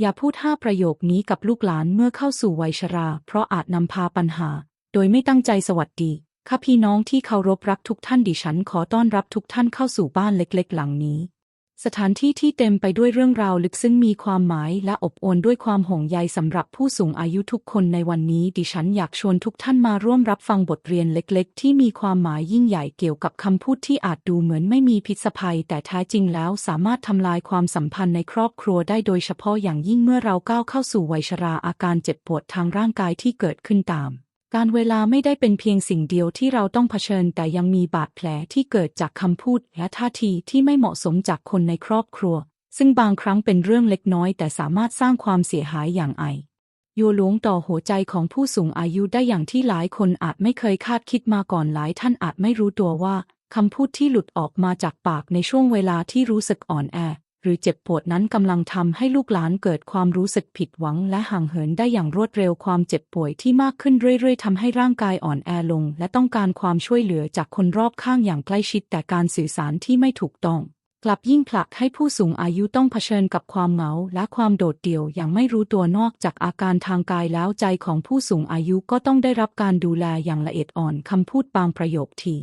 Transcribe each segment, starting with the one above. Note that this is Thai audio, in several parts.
อย่าพูดห้าประโยคนี้กับลูกหลานเมื่อเข้าสู่วัยชรา เพราะอาจนำพาปัญหา โดยไม่ตั้งใจสวัสดี ค่ะพี่น้องที่เคารพรักทุกท่านดิฉันขอต้อนรับทุกท่านเข้าสู่บ้านเล็กๆ หลังนี้ สถานที่ที่เต็มไปด้วยเรื่องราวลึกซึ้งมีความหมายและอบอวลด้วยความห่วงใยสำหรับผู้สูงอายุทุกคนในวันนี้ ดิฉันอยากชวนทุกท่านมาร่วมรับฟังบทเรียนเล็กๆ ที่มีความหมายยิ่งใหญ่เกี่ยวกับคำพูดที่อาจดูเหมือนไม่มีพิษภัย แต่แท้จริงแล้วสามารถทำลายความสัมพันธ์ในครอบครัวได้โดยเฉพาะอย่างยิ่งเมื่อเราก้าวเข้าสู่วัยชราอาการเจ็บปวดทางร่างกายที่เกิดขึ้นตาม การเวลาไม่ได้เป็นเพียงสิ่งเดียวที่เราต้องเผชิญ แต่ยังมีบาดแผลที่เกิดจากคำพูดและท่าทีที่ไม่เหมาะสมจากคนในครอบครัว ซึ่งบางครั้งเป็นเรื่องเล็กน้อย แต่สามารถสร้างความเสียหายอย่างไอโยหลวงต่อหัวใจของผู้สูงอายุได้อย่างที่หลายคนอาจไม่เคยคาดคิดมาก่อนหลายท่านอาจไม่รู้ตัวว่าคำพูดที่หลุดออกมาจากปากในช่วงเวลาที่รู้สึกอ่อนแอ หรือเจ็บปวดนั้นกำลังทำให้ลูกหลานเกิดความรู้สึกผิดหวังและห่างเหินได้อย่างรวดเร็วความเจ็บป่วยที่มากขึ้นเรื่อยๆทำให้ร่างกายอ่อนแอลง และต้องการความช่วยเหลือจากคนรอบข้างอย่างใกล้ชิดแต่การสื่อสารที่ไม่ถูกต้อง กลับยิ่งผลักให้ผู้สูงอายุต้องเผชิญกับความเหงาและความโดดเดี่ยวอย่างไม่รู้ตัวนอกจากอาการทางกายแล้วใจของผู้สูงอายุก็ต้องได้รับการดูแลอย่างละเอียดอ่อนคำพูดบางประโยคที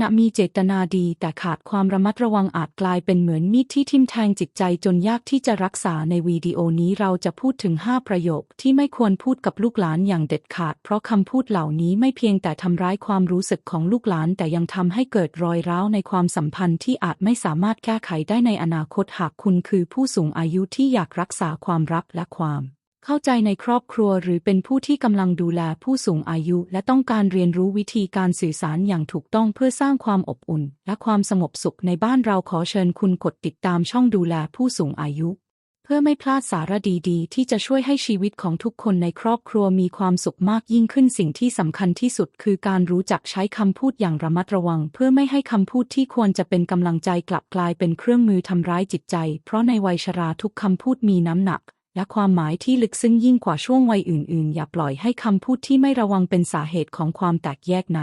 ณมีเจตนาดีแต่ขาดความระมัดระวังอาจกลายเป็นเหมือนมีดที่ทิ่มแทงจิตใจจนยากที่จะรักษาในวีดีโอนี้เราจะพูดถึง 5 ประโยคที่ไม่ควรพูดกับลูกหลานอย่างเด็ดขาด เพราะคำพูดเหล่านี้ไม่เพียงแต่ทำร้ายความรู้สึกของลูกหลานแต่ยังทำให้เกิดรอยร้าวในความสัมพันธ์ที่อาจไม่สามารถแก้ไขได้ในอนาคตหากคุณคือผู้สูงอายุที่อยากรักษาความรักและความ เข้าใจในครอบครัวหรือเป็นผู้ที่กำลังดูแลผู้สูงอายุ และต้องการเรียนรู้วิธีการสื่อสารอย่างถูกต้องเพื่อสร้างความอบอุ่น และความสงบสุขในบ้านเราขอเชิญคุณกดติดตามช่องดูแลผู้สูงอายุ เพื่อไม่พลาดสาระดีๆ ที่จะช่วยให้ชีวิตของทุกคนในครอบครัวมีความสุขมากยิ่งขึ้นสิ่งที่สำคัญที่สุดคือการรู้จักใช้คำพูดอย่างระมัดระวัง เพื่อไม่ให้คำพูดที่ควรจะเป็นกำลังใจกลับกลายเป็นเครื่องมือทำร้ายจิตใจ เพราะในวัยชราทุกคำพูดมีน้ำหนัก และความหมายที่ลึกซึ้งยิ่งกว่าช่วงวัยอื่น ๆ อย่าปล่อยให้คำพูดที่ไม่ระวังเป็นสาเหตุของความแตกแยกใน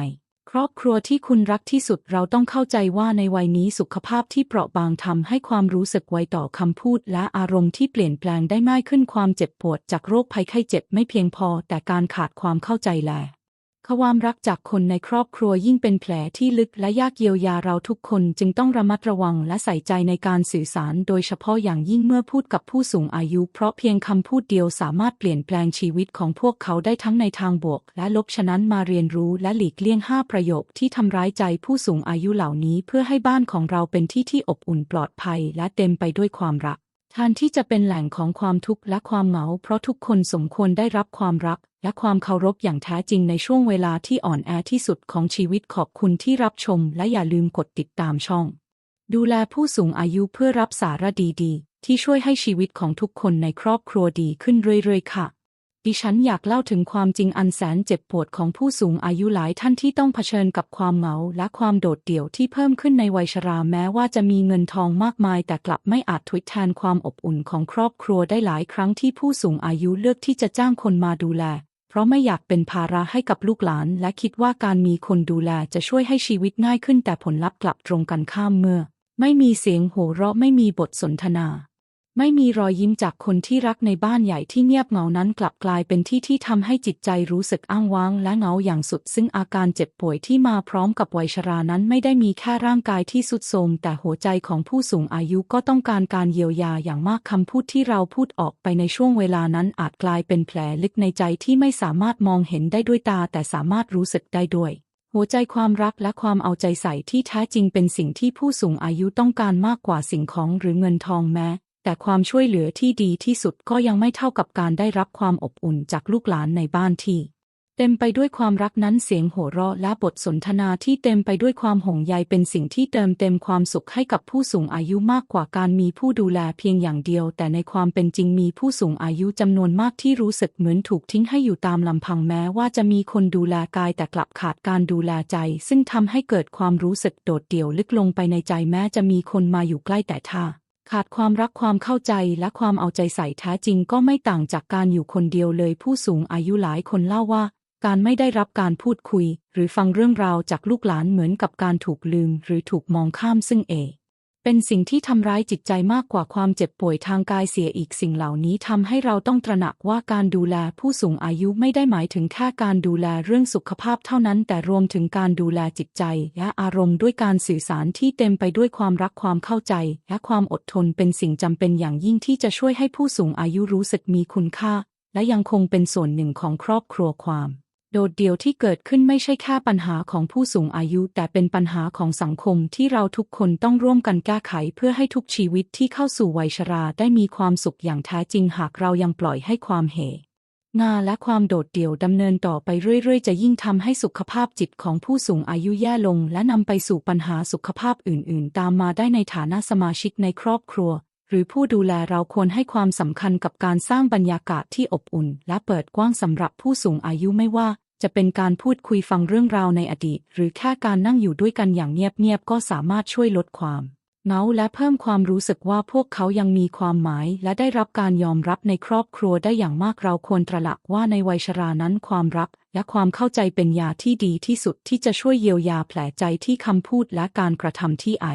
ครอบครัวที่คุณรักที่สุดเราต้องเข้าใจว่าในวัยนี้สุขภาพที่เปราะบางทำให้ความรู้สึกไวต่อคำพูด และอารมณ์ที่เปลี่ยนแปลงได้ง่ายขึ้นความเจ็บปวดจากโรคภัยไข้เจ็บไม่เพียงพอ แต่การขาดความเข้าใจแล ความรักจากคนในครอบครัวยิ่งเป็นแผลที่ลึกและยากเยียวยาเราทุกคนจึงต้องระมัดระวังและใส่ใจในการสื่อสาร โดยเฉพาะอย่างยิ่งเมื่อพูดกับผู้สูงอายุ เพราะเพียงคำพูดเดียวสามารถเปลี่ยนแปลงชีวิตของพวกเขาได้ทั้งในทางบวก และลบฉะนั้นมาเรียนรู้และหลีกเลี่ยง 5 ประโยคที่ทำร้ายใจผู้สูงอายุเหล่านี้ เพื่อให้บ้านของเราเป็นที่ที่อบอุ่นปลอดภัย และเต็มไปด้วยความรัก แทนที่จะเป็นแหล่งของความทุกข์และความเหงา เพราะทุกคนสมควรได้รับความรัก และความเคารพอย่างแท้จริงในช่วงเวลาที่อ่อนแอที่สุดของชีวิตขอบคุณที่รับชม และอย่าลืมกดติดตามช่อง ดูแลผู้สูงอายุเพื่อรับสาระดีๆ ที่ช่วยให้ชีวิตของทุกคนในครอบครัวดีขึ้นเรื่อยๆ ค่ะ ดิฉันอยากเล่าถึงความจริงอันแสนเจ็บปวดของผู้สูงอายุหลายท่านที่ต้องเผชิญกับความเหงาและความโดดเดี่ยวที่เพิ่มขึ้นในวัยชราแม้ว่าจะมีเงินทองมากมาย แต่กลับไม่อาจทดแทนความอบอุ่นของครอบครัวได้หลายครั้งที่ผู้สูงอายุเลือกที่จะจ้างคนมาดูแล เพราะไม่อยากเป็นภาระให้กับลูกหลาน และคิดว่าการมีคนดูแลจะช่วยให้ชีวิตง่ายขึ้นแต่ผลลัพธ์กลับตรงกันข้ามเมื่อ ไม่มีเสียงโห่เราะไม่มีบทสนทนา ไม่มีรอยยิ้มจากคนที่รักในบ้านใหญ่ที่เงียบเหงานั้นกลับกลายเป็นที่ที่ทำให้จิตใจรู้สึกอ้างว้างและเหงาอย่างสุด ซึ่งอาการเจ็บป่วยที่มาพร้อมกับวัยชรานั้นไม่ได้มีแค่ร่างกายที่สุดโทรมแต่หัวใจของผู้สูงอายุก็ต้องการการเยียวยาอย่างมากคำพูดที่เราพูดออกไปในช่วงเวลานั้นอาจกลายเป็นแผลลึกในใจที่ไม่สามารถมองเห็นได้ด้วยตา แต่สามารถรู้สึกได้ด้วยหัวใจความรักและความเอาใจใส่ที่แท้จริงเป็นสิ่งที่ผู้สูงอายุต้องการมากกว่าสิ่งของหรือเงินทองแม้ แต่ความช่วยเหลือที่ดีที่สุดก็ยังไม่เท่ากับการได้รับความอบอุ่นจากลูกหลานในบ้านที่ เต็มไปด้วยความรักนั้นเสียงโห่ราะและบทสนทนาที่เต็มไปด้วยความห่วงใยเป็นสิ่งที่เติมเต็มความสุขให้กับผู้สูงอายุมากกว่าการมีผู้ดูแลเพียงอย่างเดียว แต่ในความเป็นจริงมีผู้สูงอายุจำนวนมากที่รู้สึกเหมือนถูกทิ้งให้อยู่ตามลำพังแม้ว่าจะมีคนดูแลกายแต่กลับขาดการดูแลใจ ซึ่งทำให้เกิดความรู้สึกโดดเดี่ยวลึกลงไปในใจแม้จะมีคนมาอยู่ใกล้แต่ถ้า ขาดความรักความเข้าใจและความเอาใจใส่แท้จริงก็ไม่ต่างจากการอยู่คนเดียวเลย ผู้สูงอายุหลายคนเล่าว่า การไม่ได้รับการพูดคุย หรือฟังเรื่องราวจากลูกหลานเหมือนกับการถูกลืม หรือถูกมองข้ามซึ่งเอ เป็นสิ่งที่ทำร้ายจิตใจมากกว่าความเจ็บป่วยทางกายเสียอีกสิ่งเหล่านี้ทำให้เราต้องตระหนักว่าการดูแลผู้สูงอายุไม่ได้หมายถึงแค่การดูแลเรื่องสุขภาพเท่านั้น แต่รวมถึงการดูแลจิตใจ และอารมณ์ด้วยการสื่อสารที่เต็มไปด้วยความรักความเข้าใจ และความอดทนเป็นสิ่งจำเป็นอย่างยิ่งที่จะช่วยให้ผู้สูงอายุรู้สึกมีคุณค่า และยังคงเป็นส่วนหนึ่งของครอบครัวความ โดดเดี่ยวที่เกิดขึ้นไม่ใช่แค่ปัญหาของผู้สูงอายุ แต่เป็นปัญหาของสังคมที่เราทุกคนต้องร่วมกันแก้ไข เพื่อให้ทุกชีวิตที่เข้าสู่วัยชราได้มีความสุขอย่างแท้จริงหากเรายังปล่อยให้ความเหงาและความโดดเดี่ยวดำเนินต่อไปเรื่อยๆ จะยิ่งทำให้สุขภาพจิตของผู้สูงอายุแย่ลง และนำไปสู่ปัญหาสุขภาพอื่น ๆ ตามมาได้ในฐานะสมาชิกในครอบครัว หรือผู้ดูแลเราควรให้ความสำคัญกับการสร้างบรรยากาศที่อบอุ่น และเปิดกว้างสำหรับผู้สูงอายุไม่ว่า จะเป็นการพูดคุยฟังเรื่องราวในอดีต หรือแค่การนั่งอยู่ด้วยกันอย่างเงียบๆก็สามารถช่วยลดความเหงาและเพิ่มความรู้สึกว่าพวกเขายังมีความหมาย และได้รับการยอมรับในครอบครัวได้อย่างมากเราควรตระหนักว่าในวัยชรานั้นความรัก และความเข้าใจเป็นยาที่ดีที่สุดที่จะช่วยเยียวยาแผลใจที่คำพูดและการกระทำที่ไอ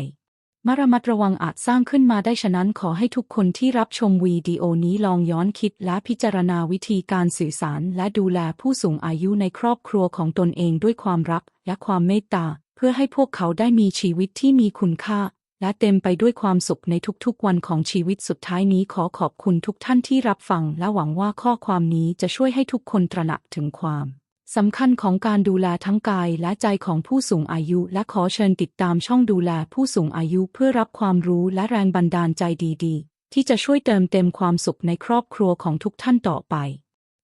มาระมัดระวังอาจสร้างขึ้นมาได้ฉะนั้นขอให้ทุกคนที่รับชมวีดีโอนี้ลองย้อนคิดและพิจารณาวิธีการสื่อสารและดูแลผู้สูงอายุในครอบครัวของตนเองด้วยความรักและความเมตตา เพื่อให้พวกเขาได้มีชีวิตที่มีคุณค่า และเต็มไปด้วยความสุขในทุกๆวันของชีวิตสุดท้ายนี้ขอขอบคุณทุกท่านที่รับฟัง และหวังว่าข้อความนี้จะช่วยให้ทุกคนตระหนักถึงความ สำคัญของการดูแลทั้งกายและใจของผู้สูงอายุ และขอเชิญติดตามช่องดูแลผู้สูงอายุเพื่อรับความรู้และแรงบันดาลใจดีๆ ที่จะช่วยเติมเต็มความสุขในครอบครัวของทุกท่านต่อไป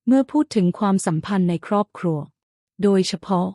เมื่อพูดถึงความสัมพันธ์ในครอบครัว โดยเฉพาะ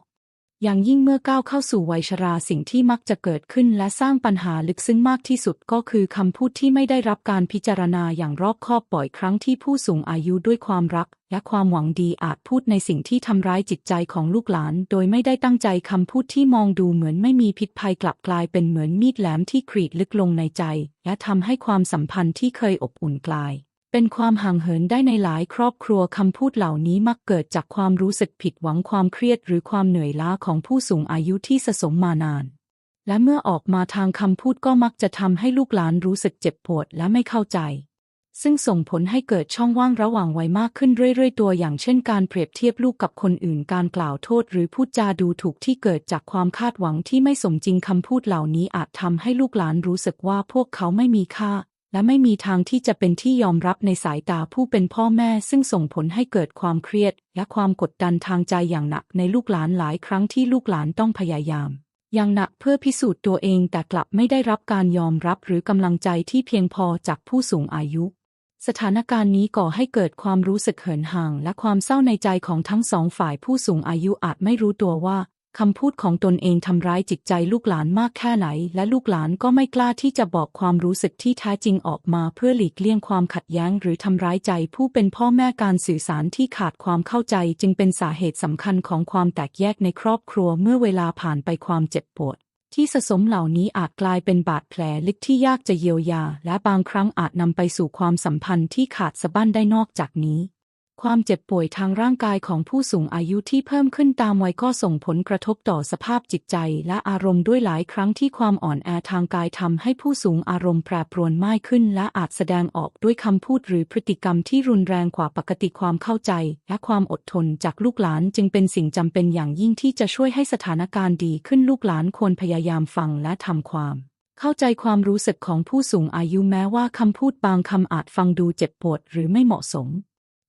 อย่างยิ่งเมื่อก้าวเข้าสู่วัยชราสิ่งที่มักจะเกิดขึ้นและสร้างปัญหาลึกซึ้งมากที่สุดก็คือคำพูดที่ไม่ได้รับการพิจารณาอย่างรอบคอบบ่อยครั้งที่ผู้สูงอายุด้วยความรัก และความหวังดีอาจพูดในสิ่งที่ทำร้ายจิตใจของลูกหลาน โดยไม่ได้ตั้งใจคำพูดที่มองดูเหมือนไม่มีพิษภัยกลับกลายเป็นเหมือนมีดแหลมที่กรีดลึกลงในใจ และทำให้ความสัมพันธ์ที่เคยอบอุ่นกลาย เป็นความห่างเหินได้ในหลายครอบครัวคำพูดเหล่านี้มักเกิดจากความรู้สึกผิดหวังความเครียดหรือความเหนื่อยล้าของผู้สูงอายุที่สะสมมานาน และเมื่อออกมาทางคำพูดก็มักจะทำให้ลูกหลานรู้สึกเจ็บปวดและไม่เข้าใจ ซึ่งส่งผลให้เกิดช่องว่างระหว่างวัยมากขึ้นเรื่อยๆ ตัวอย่างเช่นการเปรียบเทียบลูกกับคนอื่นการกล่าวโทษ หรือพูดจาดูถูกที่เกิดจากความคาดหวังที่ไม่สมจริงคำพูดเหล่านี้อาจทำให้ลูกหลานรู้สึกว่าพวกเขาไม่มีค่า และไม่มีทางที่จะเป็นที่ยอมรับในสายตาผู้เป็นพ่อแม่ ซึ่งส่งผลให้เกิดความเครียด และความกดดันทางใจอย่างหนักในลูกหลานหลายครั้งที่ลูกหลานต้องพยายาม อย่างหนักเพื่อพิสูจน์ตัวเองแต่กลับไม่ได้รับการยอมรับหรือกำลังใจที่เพียงพอจากผู้สูงอายุสถานการณ์นี้ก่อให้เกิดความรู้สึกเหินห่าง และความเศร้าในใจของทั้งสองฝ่ายผู้สูงอายุอาจไม่รู้ตัวว่า คำพูดของตนเองทำร้ายจิตใจลูกหลานมากแค่ไหน และลูกหลานก็ไม่กล้าที่จะบอกความรู้สึกที่แท้จริงออกมาเพื่อหลีกเลี่ยงความขัดแย้ง หรือทำร้ายใจผู้เป็นพ่อแม่การสื่อสารที่ขาดความเข้าใจ จึงเป็นสาเหตุสำคัญของความแตกแยกในครอบครัวเมื่อเวลาผ่านไปความเจ็บปวดที่สะสมเหล่านี้อาจกลายเป็นบาดแผลลึกที่ยากจะเยียวยา และบางครั้งอาจนำไปสู่ความสัมพันธ์ที่ขาดสะบั้นได้นอกจากนี้ ความเจ็บป่วยทางร่างกายของผู้สูงอายุที่เพิ่มขึ้นตามวัยก็ส่งผลกระทบต่อสภาพจิตใจและอารมณ์ด้วยหลายครั้งที่ความอ่อนแอทางกายทำให้ผู้สูงอารมณ์แปรปรวนมากขึ้น และอาจแสดงออกด้วยคำพูดหรือพฤติกรรมที่รุนแรงกว่าปกติความเข้าใจ และความอดทนจากลูกหลานจึงเป็นสิ่งจำเป็นอย่างยิ่งที่จะช่วยให้สถานการณ์ดีขึ้นลูกหลานควรพยายามฟังและทำความเข้าใจความรู้สึกของผู้สูงอายุแม้ว่าคำพูดบางคำอาจฟังดูเจ็บปวดหรือไม่เหมาะสม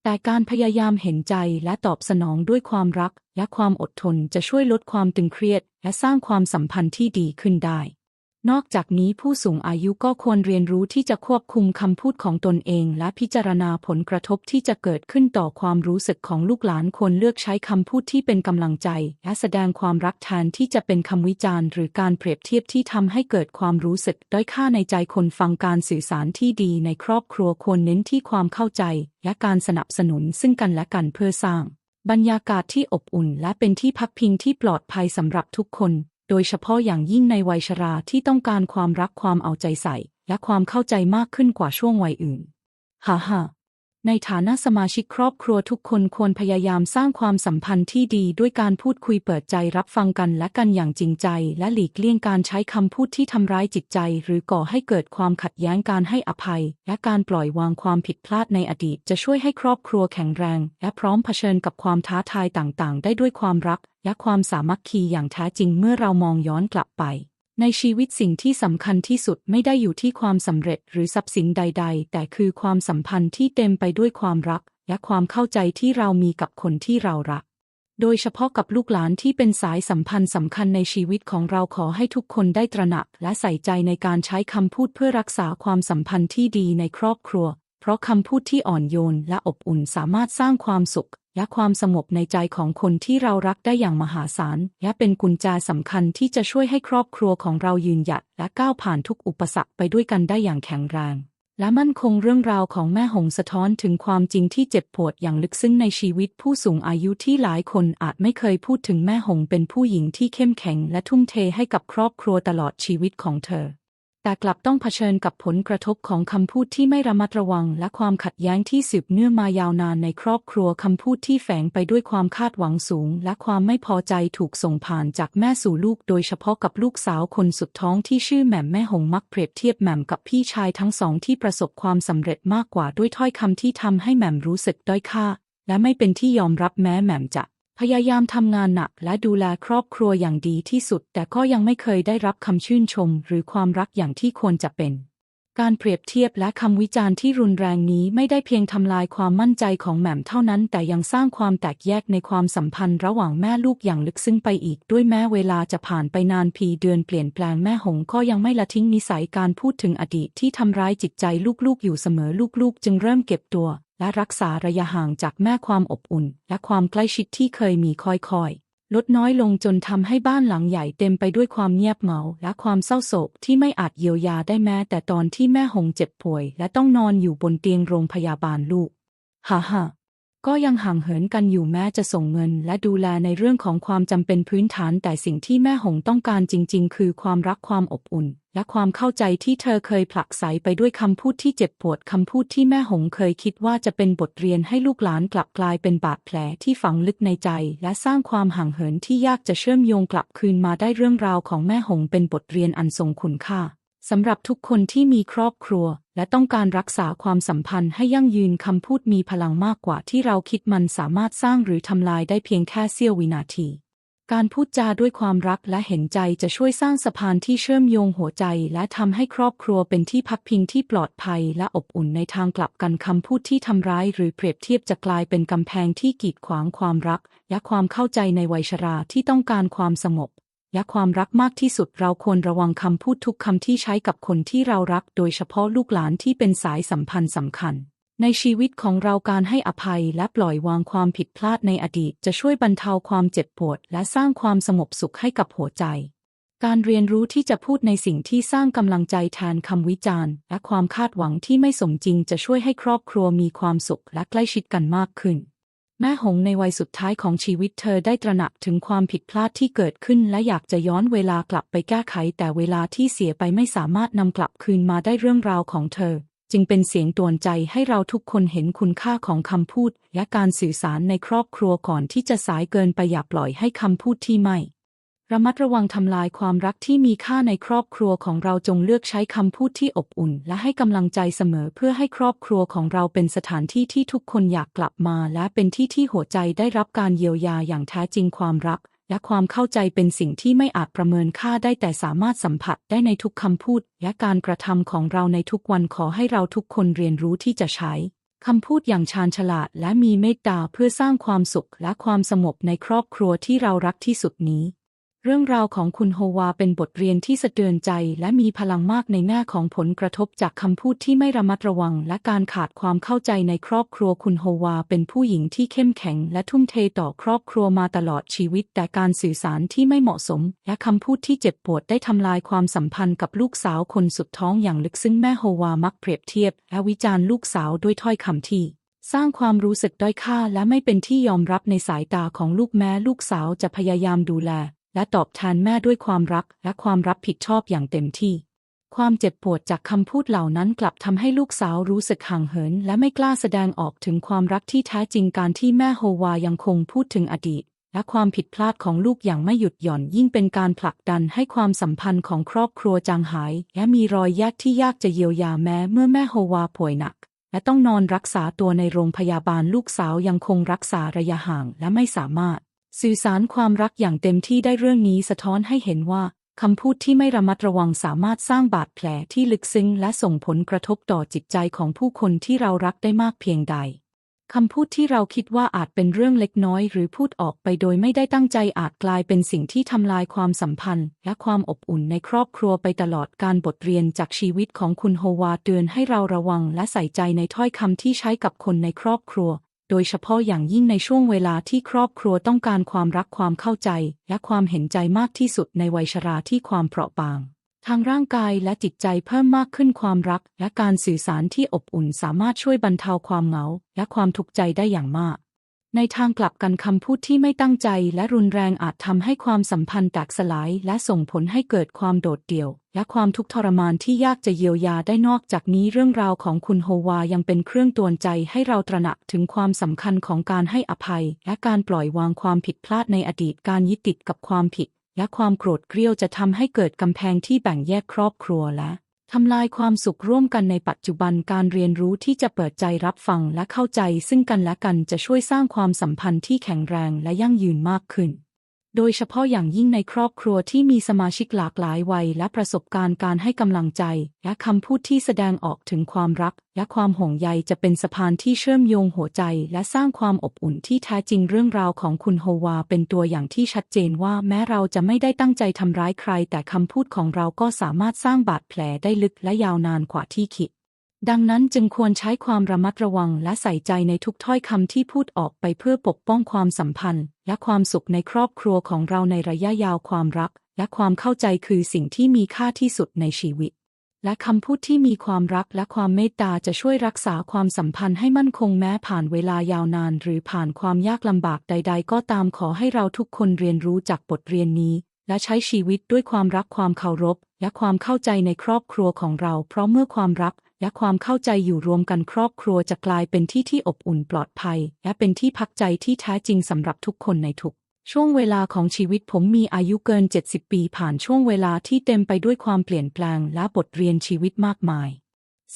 แต่การพยายามเห็นใจและตอบสนองด้วยความรักและความอดทนจะช่วยลดความตึงเครียด และสร้างความสัมพันธ์ที่ดีขึ้นได้ นอกจากนี้ผู้สูงอายุก็ควรเรียนรู้ที่จะควบคุมคำพูดของตนเอง และพิจารณาผลกระทบที่จะเกิดขึ้นต่อความรู้สึกของลูกหลานควรเลือกใช้คำพูดที่เป็นกำลังใจ และแสดงความรักแทนที่จะเป็นคำวิจารณ์ หรือการเปรียบเทียบที่ทำให้เกิดความรู้สึกด้อยค่าในใจคนฟังการสื่อสารที่ดีในครอบครัวควรเน้นที่ความเข้าใจ และการสนับสนุนซึ่งกันและกันเพื่อสร้าง บรรยากาศที่อบอุ่น และเป็นที่พักพิงที่ปลอดภัยสำหรับทุกคน โดยเฉพาะอย่างยิ่งในวัยชราที่ต้องการความรักความเอาใจใส่ และความเข้าใจมากขึ้นกว่าช่วงวัยอื่นฮ่าฮ่า ในฐานะสมาชิกครอบครัวทุกคนควรพยายามสร้างความสัมพันธ์ที่ดีด้วยการพูดคุยเปิดใจรับฟังกันและกันอย่างจริงใจ และหลีกเลี่ยงการใช้คำพูดที่ทำร้ายจิตใจ หรือก่อให้เกิดความขัดแย้งการให้อภัย และการปล่อยวางความผิดพลาดในอดีต จะช่วยให้ครอบครัวแข็งแรง และพร้อมเผชิญกับความท้าทายต่างๆ ได้ด้วยความรัก และความสามัคคีอย่างแท้จริงเมื่อเรามองย้อนกลับไป ในชีวิตสิ่งที่สำคัญที่สุดไม่ได้อยู่ที่ความสำเร็จหรือทรัพย์สินใด ๆ แต่คือความสัมพันธ์ที่เต็มไปด้วยความรัก และความเข้าใจที่เรามีกับคนที่เรารัก โดยเฉพาะกับลูกหลานที่เป็นสายสัมพันธ์สำคัญในชีวิตของเราขอให้ทุกคนได้ตระหนัก และใส่ใจในการใช้คำพูดเพื่อรักษาความสัมพันธ์ที่ดีในครอบครัว เพราะคำพูดที่อ่อนโยนและอบอุ่นสามารถสร้างความสุข และความสงบในใจของคนที่เรารักได้อย่างมหาศาล และเป็นกุญแจสำคัญที่จะช่วยให้ครอบครัวของเรายืนหยัด และก้าวผ่านทุกอุปสรรคไปด้วยกันได้อย่างแข็งแรงและมั่นคงเรื่องราวของแม่หงสะท้อนถึงความจริงที่เจ็บปวดอย่างลึกซึ้งในชีวิตผู้สูงอายุที่หลายคนอาจไม่เคยพูดถึงแม่หงเป็นผู้หญิงที่เข้มแข็งและทุ่มเทให้กับครอบครัวตลอดชีวิตของเธอ แต่กลับต้องเผชิญกับผลกระทบของคำพูดที่ไม่ระมัดระวัง และความขัดแย้งที่สืบเนื่องมายาวนานในครอบครัวคำพูดที่แฝงไปด้วยความคาดหวังสูง และความไม่พอใจถูกส่งผ่านจากแม่สู่ลูก โดยเฉพาะกับลูกสาวคนสุดท้องที่ชื่อแหม่มแม่หงมักเปรียบเทียบแหม่มกับพี่ชายทั้งสองที่ประสบความสำเร็จมากกว่าด้วยถ้อยคำที่ทำให้แหม่มรู้สึกด้อยค่า และไม่เป็นที่ยอมรับแม้แหม่มจะ พยายามทำงานหนักและดูแลครอบครัวอย่างดีที่สุด แต่ก็ยังไม่เคยได้รับคำชื่นชมหรือความรักอย่างที่ควรจะเป็น การเปรียบเทียบและคำวิจารณ์ที่รุนแรงนี้ไม่ได้เพียงทำลายความมั่นใจของแหม่มเท่านั้น แต่ยังสร้างความแตกแยกในความสัมพันธ์ระหว่างแม่ลูกอย่างลึกซึ้งไปอีกด้วยแม้เวลาจะผ่านไปนานพีเดือนเปลี่ยนแปลงแม่หงก็ยังไม่ละทิ้งนิสัยการพูดถึงอดีตที่ทำร้ายจิตใจลูกๆอยู่เสมอลูกๆ จึงเริ่มเก็บตัว และรักษาระยะห่างจากแม่ความอบอุ่น และความใกล้ชิดที่เคยมีค่อยๆ ลดน้อยลงจนทำให้บ้านหลังใหญ่เต็มไปด้วยความเงียบเหงาและความเศร้าโศกที่ไม่อาจเยียวยาได้แม้แต่ตอนที่แม่หงเจ็บป่วย และต้องนอนอยู่บนเตียงโรงพยาบาลลูกฮ่าฮ่าก็ยังห่างเหินกันอยู่แม้จะส่งเงิน และดูแลในเรื่องของความจำเป็นพื้นฐานแต่สิ่งที่แม่หงต้องการจริง ๆ คือความรักความอบอุ่น และความเข้าใจที่เธอเคยผลักไสไปด้วยคำพูดที่เจ็บปวดคำพูดที่แม่หงเคยคิดว่าจะเป็นบทเรียนให้ลูกหลานกลับกลายเป็นบาดแผลที่ฝังลึกในใจ และสร้างความห่างเหินที่ยากจะเชื่อมโยงกลับคืนมาได้เรื่องราวของแม่หงเป็นบทเรียนอันทรงคุณค่าสำหรับทุกคนที่มีครอบครัว และต้องการรักษาความสัมพันธ์ให้ยั่งยืนคำพูดมีพลังมากกว่าที่เราคิดมันสามารถสร้างหรือทำลายได้เพียงแค่เสี้ยววินาที การพูดจาด้วยความรักและเห็นใจจะช่วยสร้างสะพานที่เชื่อมโยงหัวใจ และทำให้ครอบครัวเป็นที่พักพิงที่ปลอดภัยและอบอุ่นในทางกลับกันคำพูดที่ทำร้ายหรือเปรียบเทียบจะกลายเป็นกำแพงที่กีดขวางความรัก และความเข้าใจในวัยชราที่ต้องการความสงบ และความรักมากที่สุดเราควรระวังคำพูดทุกคำที่ใช้กับคนที่เรารัก โดยเฉพาะลูกหลานที่เป็นสายสัมพันธ์สำคัญ ในชีวิตของเราการให้อภัยและปล่อยวางความผิดพลาดในอดีต จะช่วยบรรเทาความเจ็บปวด และสร้างความสงบสุขให้กับหัวใจ การเรียนรู้ที่จะพูดในสิ่งที่สร้างกำลังใจแทนคำวิจารณ์ และความคาดหวังที่ไม่สมจริง จะช่วยให้ครอบครัวมีความสุขและใกล้ชิดกันมากขึ้น แม่หงในวัยสุดท้ายของชีวิตเธอได้ตระหนักถึงความผิดพลาดที่เกิดขึ้น และอยากจะย้อนเวลากลับไปแก้ไข แต่เวลาที่เสียไปไม่สามารถนำกลับคืนมาได้เรื่องราวของเธอ จึงเป็นเสียงตวนใจให้เราทุกคนเห็นคุณค่าของคำพูด และการสื่อสารในครอบครัวก่อนที่จะสายเกินไปอย่าปล่อยให้คำพูดที่ไม่ระมัดระวังทำลายความรักที่มีค่าในครอบครัวของเราจงเลือกใช้คำพูดที่อบอุ่น และให้กำลังใจเสมอเพื่อให้ครอบครัวของเราเป็นสถานที่ที่ทุกคนอยากกลับมา และเป็นที่ที่หัวใจได้รับการเยียวยาอย่างแท้จริงความรัก และความเข้าใจเป็นสิ่งที่ไม่อาจประเมินค่าได้แต่สามารถสัมผัสได้ในทุกคำพูด และการกระทำของเราในทุกวันขอให้เราทุกคนเรียนรู้ที่จะใช้คำพูดอย่างชาญฉลาดและมีเมตตาเพื่อสร้างความสุขและความสงบในครอบครัวที่เรารักที่สุดนี้ เรื่องราวของคุณโฮวาเป็นบทเรียนที่สะเทือนใจ และมีพลังมากในแง่ของผลกระทบจากคำพูดที่ไม่ระมัดระวัง และการขาดความเข้าใจในครอบครัวคุณโฮวาเป็นผู้หญิงที่เข้มแข็ง และทุ่มเทต่อครอบครัวมาตลอดชีวิต แต่การสื่อสารที่ไม่เหมาะสม และคำพูดที่เจ็บปวดได้ทำลายความสัมพันธ์กับลูกสาวคนสุดท้องอย่างลึกซึ้งแม่โฮวามักเปรียบเทียบ และวิจารณ์ลูกสาวด้วยถ้อยคำที่สร้างความรู้สึกด้อยค่าและไม่เป็นที่ยอมรับในสายตาของลูกแม้ลูกสาวจะพยายามดูแล และตอบแทนแม่ด้วยความรักและความรับผิดชอบอย่างเต็มที่ ความเจ็บปวดจากคำพูดเหล่านั้นกลับทำให้ลูกสาวรู้สึกห่างเหิน และไม่กล้าแสดงออกถึงความรักที่แท้จริงการที่แม่โฮวายังคงพูดถึงอดีต และความผิดพลาดของลูกอย่างไม่หยุดหย่อน ยิ่งเป็นการผลักดันให้ความสัมพันธ์ของครอบครัวจางหาย และมีรอยแยกที่ยากจะเยียวยาแม้เมื่อแม่โฮวาป่วยหนักและต้องนอนรักษาตัวในโรงพยาบาลลูกสาวยังคงรักษาระยะห่างและไม่สามารถ สื่อสารความรักอย่างเต็มที่ได้เรื่องนี้สะท้อนให้เห็นว่าคำพูดที่ไม่ระมัดระวังสามารถสร้างบาดแผลที่ลึกซึ้งและส่งผลกระทบต่อจิตใจของผู้คนที่เรารักได้มากเพียงใดคำพูดที่เราคิดว่าอาจเป็นเรื่องเล็กน้อย หรือพูดออกไปโดยไม่ได้ตั้งใจอาจกลายเป็นสิ่งที่ทำลายความสัมพันธ์ และความอบอุ่นในครอบครัวไปตลอดการบทเรียนจากชีวิตของคุณโฮวาเตือนให้เราระวังและใส่ใจในถ้อยคำที่ใช้กับคนในครอบครัว โดยเฉพาะอย่างยิ่งในช่วงเวลาที่ครอบครัวต้องการความรักความเข้าใจ และความเห็นใจมากที่สุดในวัยชราที่ความเปราะบางทางร่างกายและจิตใจเพิ่มมากขึ้นความรัก และการสื่อสารที่อบอุ่นสามารถช่วยบรรเทาความเหงา และความทุกข์ใจได้อย่างมาก ในทางกลับกันคำพูดที่ไม่ตั้งใจและรุนแรงอาจทำให้ความสัมพันธ์แตกสลาย และส่งผลให้เกิดความโดดเดี่ยว และความทุกข์ทรมานที่ยากจะเยียวยาได้นอกจากนี้เรื่องราวของคุณโฮวายังเป็นเครื่องตวนใจให้เราตระหนักถึงความสำคัญของการให้อภัย และการปล่อยวางความผิดพลาดในอดีตการยึดติดกับความผิด และความโกรธเกรี้ยวจะทำให้เกิดกำแพงที่แบ่งแยกครอบครัวและ ทำลายความสุขร่วมกันในปัจจุบันการเรียนรู้ที่จะเปิดใจรับฟังและเข้าใจซึ่งกันและกันจะช่วยสร้างความสัมพันธ์ที่แข็งแรงและยั่งยืนมากขึ้น โดยเฉพาะอย่างยิ่งในครอบครัวที่มีสมาชิกหลากหลายวัยและประสบการณ์การให้กำลังใจ และคำพูดที่แสดงออกถึงความรัก และความห่วงใยจะเป็นสะพานที่เชื่อมโยงหัวใจ และสร้างความอบอุ่นที่แท้จริงเรื่องราวของคุณโฮวา เป็นตัวอย่างที่ชัดเจนว่าแม้เราจะไม่ได้ตั้งใจทำร้ายใคร แต่คำพูดของเราก็สามารถสร้างบาดแผลได้ลึกและยาวนานกว่าที่คิด ดังนั้นจึงควรใช้ความระมัดระวังและใส่ใจในทุกถ้อยคำที่พูดออกไปเพื่อปกป้องความสัมพันธ์ และความสุขในครอบครัวของเราในระยะยาวความรัก และความเข้าใจคือสิ่งที่มีค่าที่สุดในชีวิต และคำพูดที่มีความรักและความเมตตาจะช่วยรักษาความสัมพันธ์ให้มั่นคงแม้ผ่านเวลายาวนาน หรือผ่านความยากลำบากใด ๆ ก็ตามขอให้เราทุกคนเรียนรู้จากบทเรียนนี้ และใช้ชีวิตด้วยความรักความเคารพ และความเข้าใจในครอบครัวของเรา เพราะเมื่อความรักและความเข้าใจอยู่รวมกันครอบครัวจะกลายเป็นที่ที่อบอุ่นปลอดภัย และเป็นที่พักใจที่แท้จริงสำหรับทุกคนในทุกช่วงเวลาของชีวิตผมมีอายุเกิน 70 ปีผ่านช่วงเวลาที่เต็มไปด้วยความเปลี่ยนแปลงและบทเรียนชีวิตมากมาย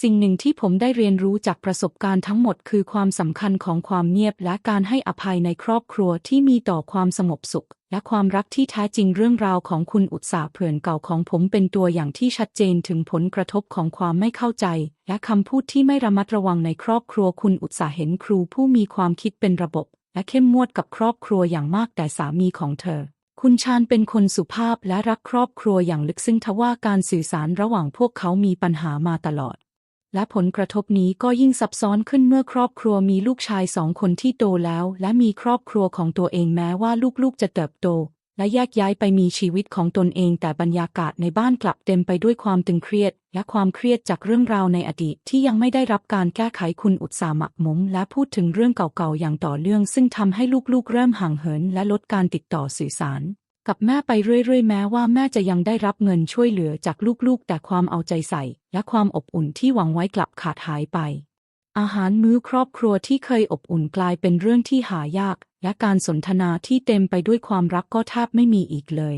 สิ่งหนึ่งที่ผมได้เรียนรู้จากประสบการณ์ทั้งหมดคือความสำคัญของความเงียบและการให้อภัยในครอบครัวที่มีต่อความสงบสุข และความรักที่แท้จริงเรื่องราวของคุณอุตสาเผื่อนเก่าของผมเป็นตัวอย่างที่ชัดเจนถึงผลกระทบของความไม่เข้าใจ และคำพูดที่ไม่ระมัดระวังในครอบครัวคุณอุตสาเห็นครูผู้มีความคิดเป็นระบบ และเข้มงวดกับครอบครัวอย่างมากแต่สามีของเธอ คุณชาญเป็นคนสุภาพและรักครอบครัวอย่างลึกซึ้งทว่าการสื่อสารระหว่างพวกเขามีปัญหามาตลอด และผลกระทบนี้ก็ยิ่งซับซ้อนขึ้นเมื่อครอบครัวมีลูกชายสองคนที่โตแล้ว และมีครอบครัวของตัวเองแม้ว่าลูกๆจะเติบโต และแยกย้ายไปมีชีวิตของตนเอง แต่บรรยากาศในบ้านกลับเต็มไปด้วยความตึงเครียด และความเครียดจากเรื่องราวในอดีตที่ยังไม่ได้รับการแก้ไขคุณอุตสาหมักหมมและพูดถึงเรื่องเก่าๆอย่างต่อเนื่อง ซึ่งทำให้ลูกๆ เริ่มห่างเหิน และลดการติดต่อสื่อสาร กับแม่ไปเรื่อยๆ แม้ว่าแม่จะยังได้รับเงินช่วยเหลือจากลูกๆ แต่ความเอาใจใส่ และความอบอุ่นที่หวังไว้กลับขาดหายไป อาหารมื้อครอบครัวที่เคยอบอุ่นกลายเป็นเรื่องที่หายาก และการสนทนาที่เต็มไปด้วยความรักก็แทบไม่มีอีกเลย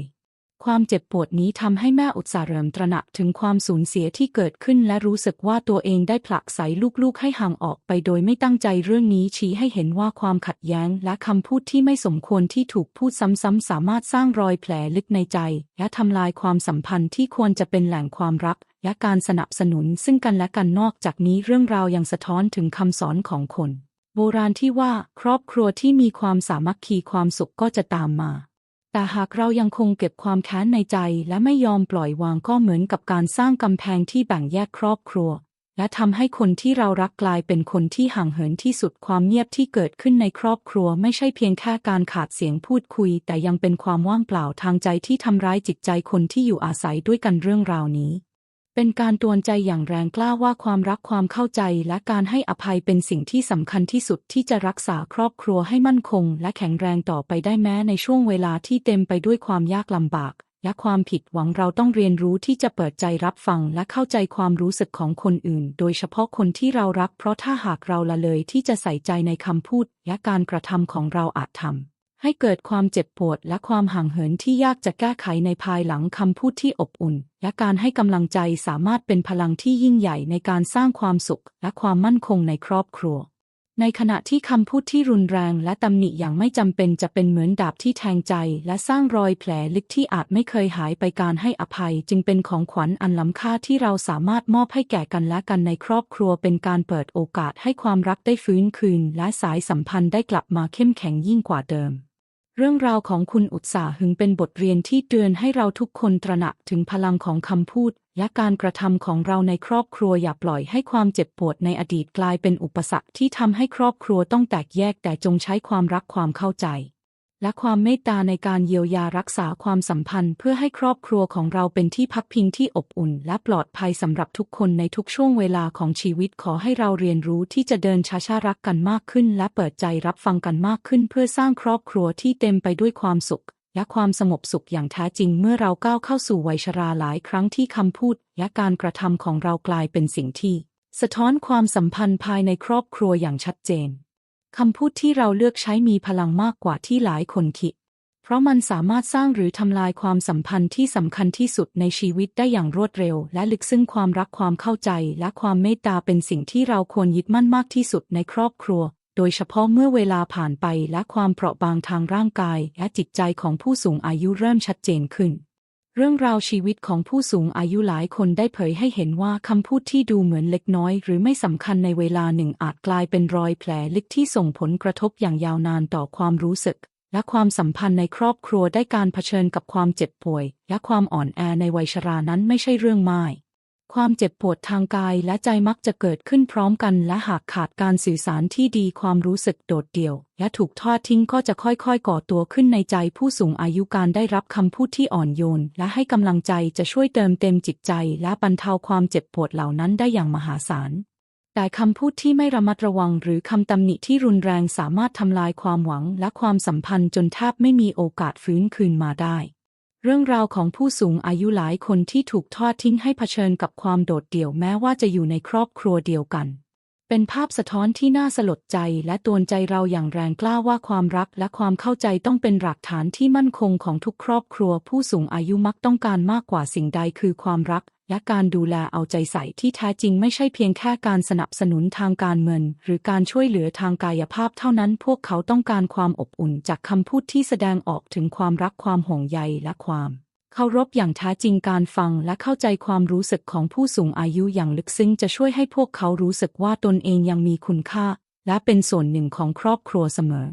ความเจ็บปวดนี้ทำให้แม่อุตสาเริ่มตระหนักถึงความสูญเสียที่เกิดขึ้นและรู้สึกว่าตัวเองได้ผลักไสลูกๆให้ห่างออกไปโดยไม่ตั้งใจเรื่องนี้ชี้ให้เห็นว่าความขัดแย้งและคำพูดที่ไม่สมควรที่ถูกพูดซ้ำๆสามารถสร้างรอยแผลลึกในใจ และทำลายความสัมพันธ์ที่ควรจะเป็นแหล่งความรัก และการสนับสนุนซึ่งกันและกันนอกจากนี้เรื่องราวยังสะท้อนถึงคำสอนของคน โบราณที่ว่าครอบครัวที่มีความสามัคคีความสุขก็จะตามมา แต่หากเรายังคงเก็บความแค้นในใจและไม่ยอมปล่อยวางก็เหมือนกับการสร้างกำแพงที่แบ่งแยกครอบครัว และทำให้คนที่เรารักกลายเป็นคนที่ห่างเหินที่สุดความเงียบที่เกิดขึ้นในครอบครัว ไม่ใช่เพียงแค่การขาดเสียงพูดคุย แต่ยังเป็นความว่างเปล่าทางใจที่ทำร้ายจิตใจคนที่อยู่อาศัยด้วยกันเรื่องราวนี้ เป็นการตวนใจอย่างแรงกล้าว่าความรักความเข้าใจและการให้อภัยเป็นสิ่งที่สำคัญที่สุดที่จะรักษาครอบครัวให้มั่นคง และแข็งแรงต่อไปได้แม้ในช่วงเวลาที่เต็มไปด้วยความยากลำบาก และความผิดหวังเราต้องเรียนรู้ที่จะเปิดใจรับฟังและเข้าใจความรู้สึกของคนอื่น โดยเฉพาะคนที่เรารัก เพราะถ้าหากเราละเลยที่จะใส่ใจในคำพูด และการกระทำของเราอาจทำ ให้เกิดความเจ็บปวดและความห่างเหินที่ยากจะแก้ไขในภายหลังคำพูดที่อบอุ่น และการให้กำลังใจสามารถเป็นพลังที่ยิ่งใหญ่ในการสร้างความสุขและความมั่นคงในครอบครัว ในขณะที่คำพูดที่รุนแรงและตำหนิอย่างไม่จำเป็นจะเป็นเหมือนดาบที่แทงใจ และสร้างรอยแผลลึกที่อาจไม่เคยหายไปการให้อภัย จึงเป็นของขวัญอันล้ำค่าที่เราสามารถมอบให้แก่กันและกันในครอบครัว เป็นการเปิดโอกาสให้ความรักได้ฟื้นคืน และสายสัมพันธ์ได้กลับมาเข้มแข็งยิ่งกว่าเดิม เรื่องราวของคุณอุตสาหึงเป็นบทเรียนที่เตือนให้เราทุกคนตระหนักถึงพลังของคำพูด และการกระทำของเราในครอบครัวอย่าปล่อยให้ความเจ็บปวดในอดีตกลายเป็นอุปสรรคที่ทำให้ครอบครัวต้องแตกแยกแต่จงใช้ความรักความเข้าใจ และความเมตตาในการเยียวยารักษาความสัมพันธ์ เพื่อให้ครอบครัวของเราเป็นที่พักพิงที่อบอุ่น และปลอดภัยสำหรับทุกคนในทุกช่วงเวลาของชีวิตขอให้เราเรียนรู้ที่จะเดินช้าๆรักกันมากขึ้น และเปิดใจรับฟังกันมากขึ้น เพื่อสร้างครอบครัวที่เต็มไปด้วยความสุข และความสงบสุขอย่างแท้จริงเมื่อเราก้าวเข้าสู่วัยชราหลายครั้งที่คำพูด และการกระทำของเรากลายเป็นสิ่งที่ สะท้อนความสัมพันธ์ภายในครอบครัวอย่างชัดเจน คำพูดที่เราเลือกใช้มีพลังมากกว่าที่หลายคนคิด เพราะมันสามารถสร้างหรือทำลายความสัมพันธ์ที่สำคัญที่สุดในชีวิตได้อย่างรวดเร็ว และลึกซึ้งความรักความเข้าใจ และความเมตตาเป็นสิ่งที่เราควรยึดมั่นมากที่สุดในครอบครัว โดยเฉพาะเมื่อเวลาผ่านไปและความเปราะบางทางร่างกาย และจิตใจของผู้สูงอายุเริ่มชัดเจนขึ้น เรื่องราวชีวิตของผู้สูงอายุหลายคนได้เผยให้เห็นว่าคำพูดที่ดูเหมือนเล็กน้อย หรือไม่สำคัญในเวลาหนึ่งอาจกลายเป็นรอยแผลลึกที่ส่งผลกระทบอย่างยาวนานต่อความรู้สึก และความสัมพันธ์ในครอบครัวได้การเผชิญกับความเจ็บป่วย และความอ่อนแอในวัยชรานั้นไม่ใช่เรื่องง่าย ความเจ็บปวดทางกายและใจมักจะเกิดขึ้นพร้อมกัน และหากขาดการสื่อสารที่ดีความรู้สึกโดดเดี่ยว และถูกทอดทิ้งก็จะค่อยๆ ก่อตัวขึ้นในใจผู้สูงอายุการได้รับคำพูดที่อ่อนโยน และให้กำลังใจจะช่วยเติมเต็มจิตใจ และบรรเทาความเจ็บปวดเหล่านั้นได้อย่างมหาศาลแต่คำพูดที่ไม่ระมัดระวังหรือคำตำหนิที่รุนแรงสามารถทำลายความหวังและความสัมพันธ์จนแทบไม่มีโอกาสฟื้นคืนมาได้ เรื่องราวของผู้สูงอายุหลายคนที่ถูกทอดทิ้งให้เผชิญกับความโดดเดี่ยวแม้ว่าจะอยู่ในครอบครัวเดียวกัน เป็นภาพสะท้อนที่น่าสลดใจและตวนใจเราอย่างแรงกล้าว่าความรักและความเข้าใจต้องเป็นหลักฐานที่มั่นคงของทุกครอบครัว ผู้สูงอายุมักต้องการมากกว่าสิ่งใดคือความรัก และการดูแลเอาใจใส่ที่แท้จริงไม่ใช่เพียงแค่การสนับสนุนทางการเงิน หรือการช่วยเหลือทางกายภาพเท่านั้น พวกเขาต้องการความอบอุ่นจากคำพูดที่แสดงออกถึงความรักความห่วงใยและความ เคารพอย่างแท้จริงการฟังและเข้าใจความรู้สึกของผู้สูงอายุอย่างลึกซึ้งจะช่วยให้พวกเขารู้สึกว่าตนเองยังมีคุณค่า และเป็นส่วนหนึ่งของครอบครัวเสมอ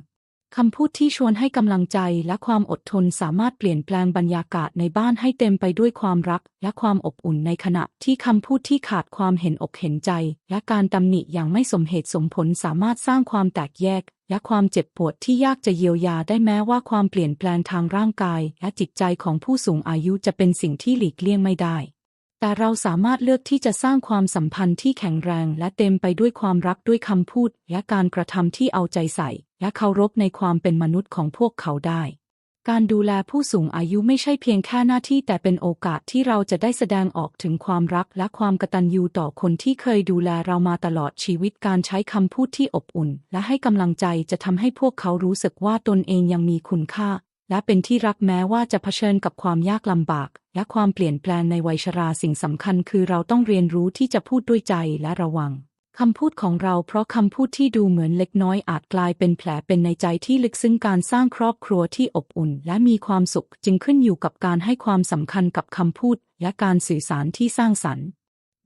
คำพูดที่ชวนให้กำลังใจและความอดทนสามารถเปลี่ยนแปลงบรรยากาศในบ้านให้เต็มไปด้วยความรักและความอบอุ่นในขณะที่คำพูดที่ขาดความเห็นอกเห็นใจ และการตำหนิอย่างไม่สมเหตุสมผลสามารถสร้างความแตกแยก และความเจ็บปวดที่ยากจะเยียวยาได้แม้ว่าความเปลี่ยนแปลงทางร่างกาย และจิตใจของผู้สูงอายุจะเป็นสิ่งที่หลีกเลี่ยงไม่ได้แต่เราสามารถเลือกที่จะสร้างความสัมพันธ์ที่แข็งแรง และเต็มไปด้วยความรักด้วยคำพูด และการกระทำที่เอาใจใส่ และเคารพในความเป็นมนุษย์ของพวกเขาได้ การดูแลผู้สูงอายุไม่ใช่เพียงแค่หน้าที่แต่เป็นโอกาสที่เราจะได้แสดงออกถึงความรักและความกตัญญูต่อคนที่เคยดูแลเรามาตลอดชีวิตการใช้คำพูดที่อบอุ่น และให้กำลังใจจะทำให้พวกเขารู้สึกว่าตนเองยังมีคุณค่า และเป็นที่รักแม้ว่าจะเผชิญกับความยากลำบาก และความเปลี่ยนแปลงในวัยชราสิ่งสำคัญคือเราต้องเรียนรู้ที่จะพูดด้วยใจและระวัง คำพูดของเราเพราะคำพูดที่ดูเหมือนเล็กน้อยอาจกลายเป็นแผลเป็นในใจที่ลึกซึ้งการสร้างครอบครัวที่อบอุ่น และมีความสุขจึงขึ้นอยู่กับการให้ความสำคัญกับคำพูด และการสื่อสารที่สร้างสรรค์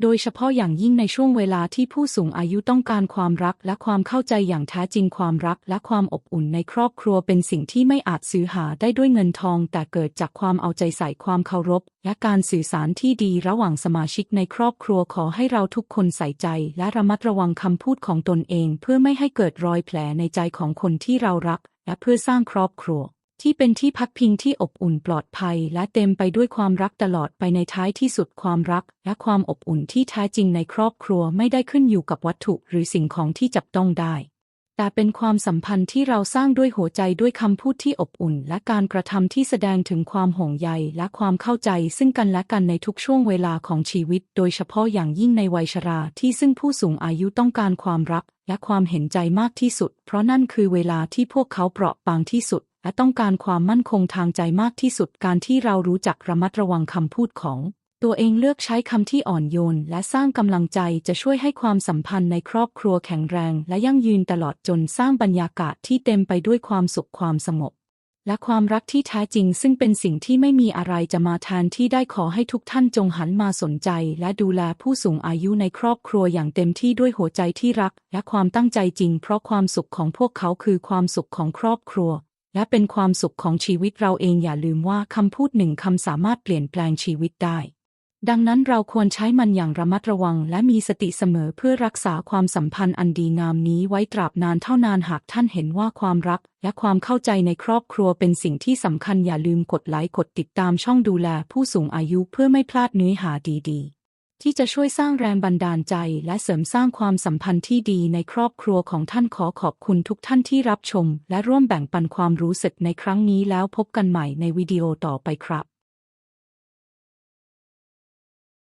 โดยเฉพาะอย่างยิ่งในช่วงเวลาที่ผู้สูงอายุต้องการความรักและความเข้าใจอย่างแท้จริงความรักและความอบอุ่นในครอบครัวเป็นสิ่งที่ไม่อาจซื้อหาได้ด้วยเงินทอง แต่เกิดจากความเอาใจใส่ความเคารพ และการสื่อสารที่ดีระหว่างสมาชิกในครอบครัวขอให้เราทุกคนใส่ใจ และระมัดระวังคำพูดของตนเอง เพื่อไม่ให้เกิดรอยแผลในใจของคนที่เรารัก และเพื่อสร้างครอบครัว ที่เป็นที่พักพิงที่อบอุ่นปลอดภัย และเต็มไปด้วยความรักตลอดไปในท้ายที่สุดความรัก และความอบอุ่นที่แท้จริงในครอบครัวไม่ได้ขึ้นอยู่กับวัตถุหรือสิ่งของที่จับต้องได้ แต่เป็นความสัมพันธ์ที่เราสร้างด้วยหัวใจด้วยคำพูดที่อบอุ่น และการกระทำที่แสดงถึงความห่วงใยและความเข้าใจ ซึ่งกันและกันในทุกช่วงเวลาของชีวิต โดยเฉพาะอย่างยิ่งในวัยชราที่ซึ่งผู้สูงอายุต้องการความรัก และความเห็นใจมากที่สุด เพราะนั่นคือเวลาที่พวกเขาเปราะบางที่สุดและต้องการความมั่นคงทางใจมากที่สุดการที่เรารู้จักระมัดระวังคำพูดของ ตัวเองเลือกใช้คำที่อ่อนโยน และสร้างกำลังใจจะช่วยให้ความสัมพันธ์ในครอบครัวแข็งแรง และยั่งยืนตลอดจนสร้างบรรยากาศที่เต็มไปด้วยความสุขความสงบและความรักที่แท้จริง ซึ่งเป็นสิ่งที่ไม่มีอะไรจะมาแทนที่ได้ขอให้ทุกท่านจงหันมาสนใจ และดูแลผู้สูงอายุในครอบครัวอย่างเต็มที่ด้วยหัวใจที่รัก และความตั้งใจจริง เพราะความสุขของพวกเขาคือความสุขของครอบครัว และเป็นความสุขของชีวิตเราเองอย่าลืมว่าคำพูดหนึ่งคำสามารถเปลี่ยนแปลงชีวิตได้ ดังนั้นเราควรใช้มันอย่างระมัดระวัง และมีสติเสมอเพื่อรักษาความสัมพันธ์อันดีงามนี้ไว้ตราบนานเท่านานหากท่านเห็นว่าความรัก และความเข้าใจในครอบครัวเป็นสิ่งที่สำคัญอย่าลืมกดไลค์กดติดตามช่องดูแลผู้สูงอายุเพื่อไม่พลาดเนื้อหาดีๆ ที่จะช่วยสร้างแรงบันดาลใจ และเสริมสร้างความสัมพันธ์ที่ดีในครอบครัวของท่านขอขอบคุณทุกท่านที่รับชม และร่วมแบ่งปันความรู้สึกในครั้งนี้แล้วพบกันใหม่ในวิดีโอต่อไปครับ